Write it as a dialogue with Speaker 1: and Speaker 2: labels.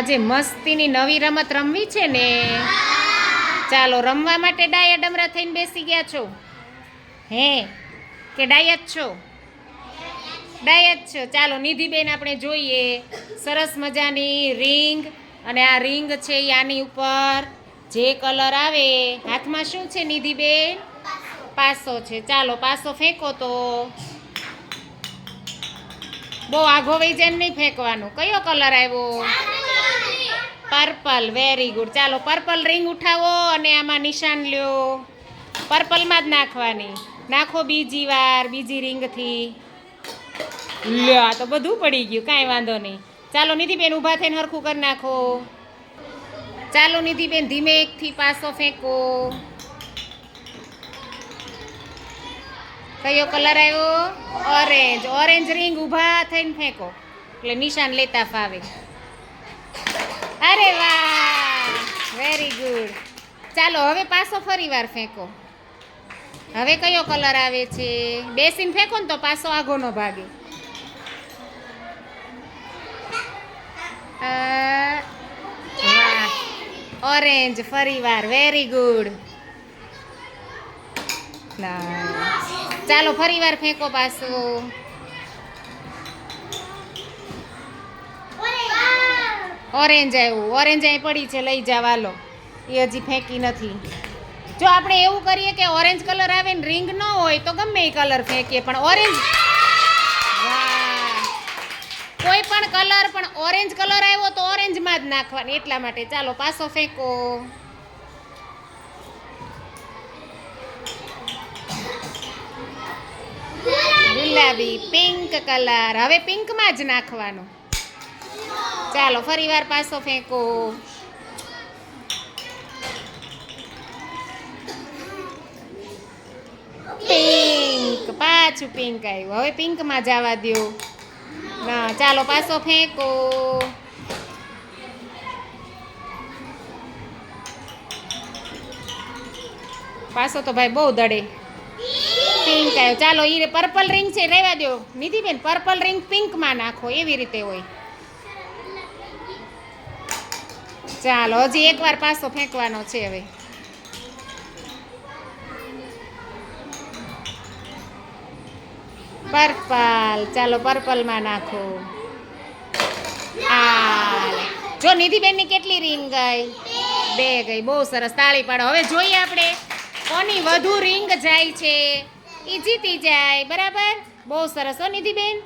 Speaker 1: આજે મસ્તીની નવી રમત રમવી છે ને? ચાલો, રમવા માટે ડાયા ડમરા થઈને બેસી ગયા છો? હે? કે ડાયા છો? ડાયા છો. ચાલો, નિધિબેન આપણે જોઈએ. સરસ મજાની રિંગ અને આ રિંગ છે આની ઉપર. જે કલર આવે. હાથમાં શું છે નિધિબેન? પાસો છે. ચાલો, પાસો ફેંકો તો. બહુ આઘો વૈજન નહીં ફેંકવાનું. કયો કલર આવ્યો? પર્પલ વેરી ગુડ ચાલો, પર્પલ રિંગ ઉઠાવો અને આમાં નિશાન લ્યો. પર્પલમાં જ નાખવાની. નાખો બીજી વાર, બીજી રિંગથી લ્યો, આ તો બધું પડી ગયું, કાંઈ વાંધો નહીં. ચાલો, નિધિબેન ઊભા થઈને હરખું કરી નાખો. ચાલો, નિધિબેન ધીમે એકથી પાસો ફેંકો. કયો કલર આવ્યો? ઓરેન્જ. ઓરેન્જ રિંગ ઊભા થઈને ફેંકો. એટલે નિશાન લેતા ફાવે અરે વાહ વેરી ગુડ ચાલો હવે પાછો ફરી વાર ફેંકો. હવે કયો કલર આવે છે? બેસીને ફેંકો ને તો પાસો આઘો ન ભાગે ઓરેન્જ ફરી વાર વેરી ગુડ ચાલો ફરી વાર ફેંકો પાસો ઓરેન્જ. આવ્યું. ઓરેન્જ અહીં પડી છે. લઈ જવા લો એ હજી ફેંકી નથી. જો આપણે એવું કરીએ કે ઓરેન્જ કલર આવે ને રિંગ ન હોય, તો ગમે એ કલર ફેંકીએ, પણ ઓરેન્જ કોઈ પણ કલર, પણ ઓરેન્જ કલર આવ્યો તો ઓરેન્જમાં જ નાખવાની. એટલા માટે ચાલો પાછો ફેંકો. ગુલાબી પિંક કલર. હવે પિંકમાં જ નાખવાનો. ચાલો ફરી વાર પાછો ફેંકો. પાછું પિંક આવ્યું. હવે પિંકમાં જવા દો ના ચાલો પાછો ફેંકો. પાછો તો ભાઈ બહુ દડે. પિંક આવ્યો. ચાલો એ પર્પલ રિંગ છે રહેવા દો નિધિબેન પર્પલ રિંગ પિંકમાં નાખો, એવી રીતે હોય. ચાલો, હજી એકવાર પાછો ફેંકવાનો છે હવે. પર્પલ. ચાલો પર્પલમાં નાખો. જો નિધિબેનની કેટલી રિંગ ગઈ? બે ગઈ. બહુ સરસ. તાળી પાડો. હવે જોઈએ આપણે કોની વધુ રિંગ જાય છે. એ જીતી જાય. બરાબર? બહુ સરસ. હો, નિધિબેન?